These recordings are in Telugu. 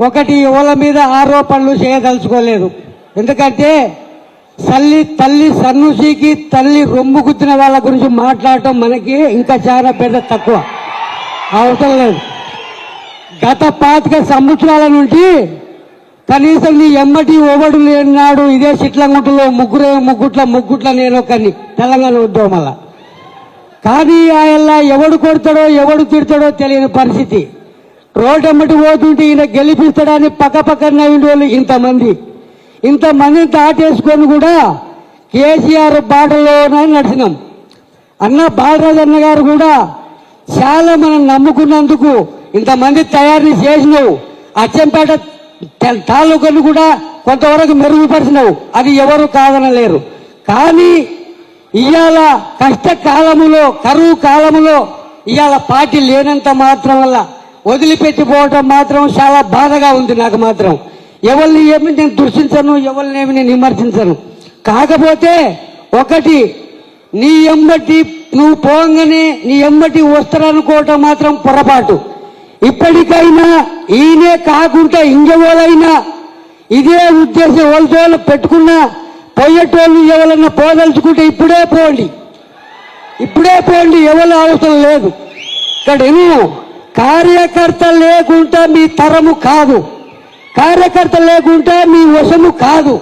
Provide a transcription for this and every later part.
ఒకటి యువల మీద ఆరోపణలు చేయదలుచుకోలేదు. ఎందుకంటే తల్లి తల్లి సన్నుషికి తల్లి రొమ్ము గుద్దిన వాళ్ళ గురించి మాట్లాడటం మనకి ఇంకా చాలా పెద్ద తక్కువ. అవసరం లేదు. గత పాతిక సంవత్సరాల నుండి కనీసం నీ ఎమ్మటి ఓవడు లేనాడు ఇదే చిట్లంగుంటలో ముగ్గురే ముగ్గుట్ల ముగ్గుట్ల నేను ఒకరిని తెలంగాణ ఉద్యమం కానీ ఆయన ఎవడు కొడతాడో ఎవడు తిడతాడో తెలియని పరిస్థితి. రోడ్డు ఎమ్మటి పోతుంటే ఈయన గెలిపిస్తాడని పక్క పక్కన వాళ్ళు ఇంతమంది. ఇంతమందిని దాటేసుకొని కూడా కేసీఆర్ బాటలోనే నడిచినాం. అన్న బాలరాజు అన్న గారు కూడా చాలా మనం నమ్ముకున్నందుకు ఇంతమంది తయారీ చేసినావు. అచ్చంపేట తాలూకాను కూడా కొంతవరకు మెరుగుపరిచినావు. అది ఎవరు కాదనలేరు. కానీ ఇవాళ కష్టకాలములో కరువు కాలములో ఇవాళ పార్టీ లేనంత మాత్రం వల్ల వదిలిపెట్టిపోవటం మాత్రం చాలా బాధగా ఉంది నాకు మాత్రం. ఎవరిని ఏమి నేను దృష్టించను ఎవరిని ఏమి నేను విమర్శించను. కాకపోతే ఒకటి నీ ఎంబటి నువ్వు పోగానే నీ ఎంబటి వస్తారనుకోవటం మాత్రం పొరపాటు. ఇప్పటికైనా ఈయనే కాకుండా ఇంకెవరైనా ఇదే ఉద్దేశం వాళ్ళతో పెట్టుకున్నా పోయేటోళ్ళు ఎవరన్నా పోదలుచుకుంటే ఇప్పుడే పోండి. ఇప్పుడే పోండి ఎవరు అవసరం లేదు. ఇక్కడ ఎన్నో కార్యకర్త లేకుంటే మీ తరము కాదు. కార్యకర్త లేకుంటే మీ వశము కాదు.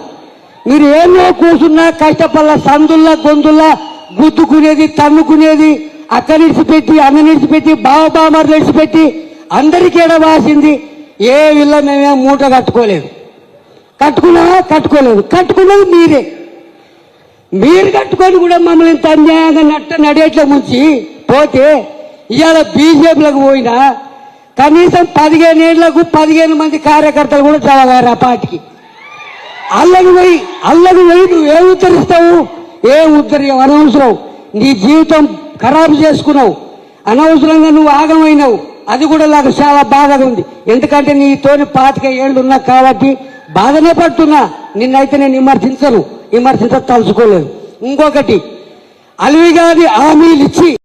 మీరు ఏమో కూర్చున్నా కష్టపల్ల సందుల్లా గొంతుల్లా గుద్దుకునేది తన్నుకునేది అక్క నిడిచిపెట్టి అన్న నిడిచిపెట్టి బావ బామర్ నిడిచిపెట్టి అందరికీ ఎడవాసింది ఏ విల్ల మేమే మూట కట్టుకోలేదు. కట్టుకున్నావా? కట్టుకోలేదు. కట్టుకున్నది మీరే. మీరు కట్టుకొని కూడా మమ్మల్ని ఇంత అన్యాయంగా నట్ట నడేట్ల ముంచి పోతే ఇవాళ బీజేపీలకు పోయినా కనీసం పదిహేను ఏళ్ళకు పదిహేను మంది కార్యకర్తలు కూడా చదవగారు ఆ పార్టీకి. అల్లకు పోయి అల్లకు పోయి నువ్వు ఏ ఉద్ధరిస్తావు? ఏం ఉద్ధరి అనవసరం. నీ జీవితం ఖరాబు చేసుకున్నావు. అనవసరంగా నువ్వు ఆగమైనావు. అది కూడా నాకు చాలా బాధగా ఉంది. ఎందుకంటే నీతోని పాతిక ఏళ్ళు ఉన్నా కాబట్టి బాధనే పడుతున్నా. నిన్నైతే నేను విమర్శించను. విమర్శించ తలుచుకోలేదు. ఇంకొకటి అలివి గారి హామీలు ఇచ్చి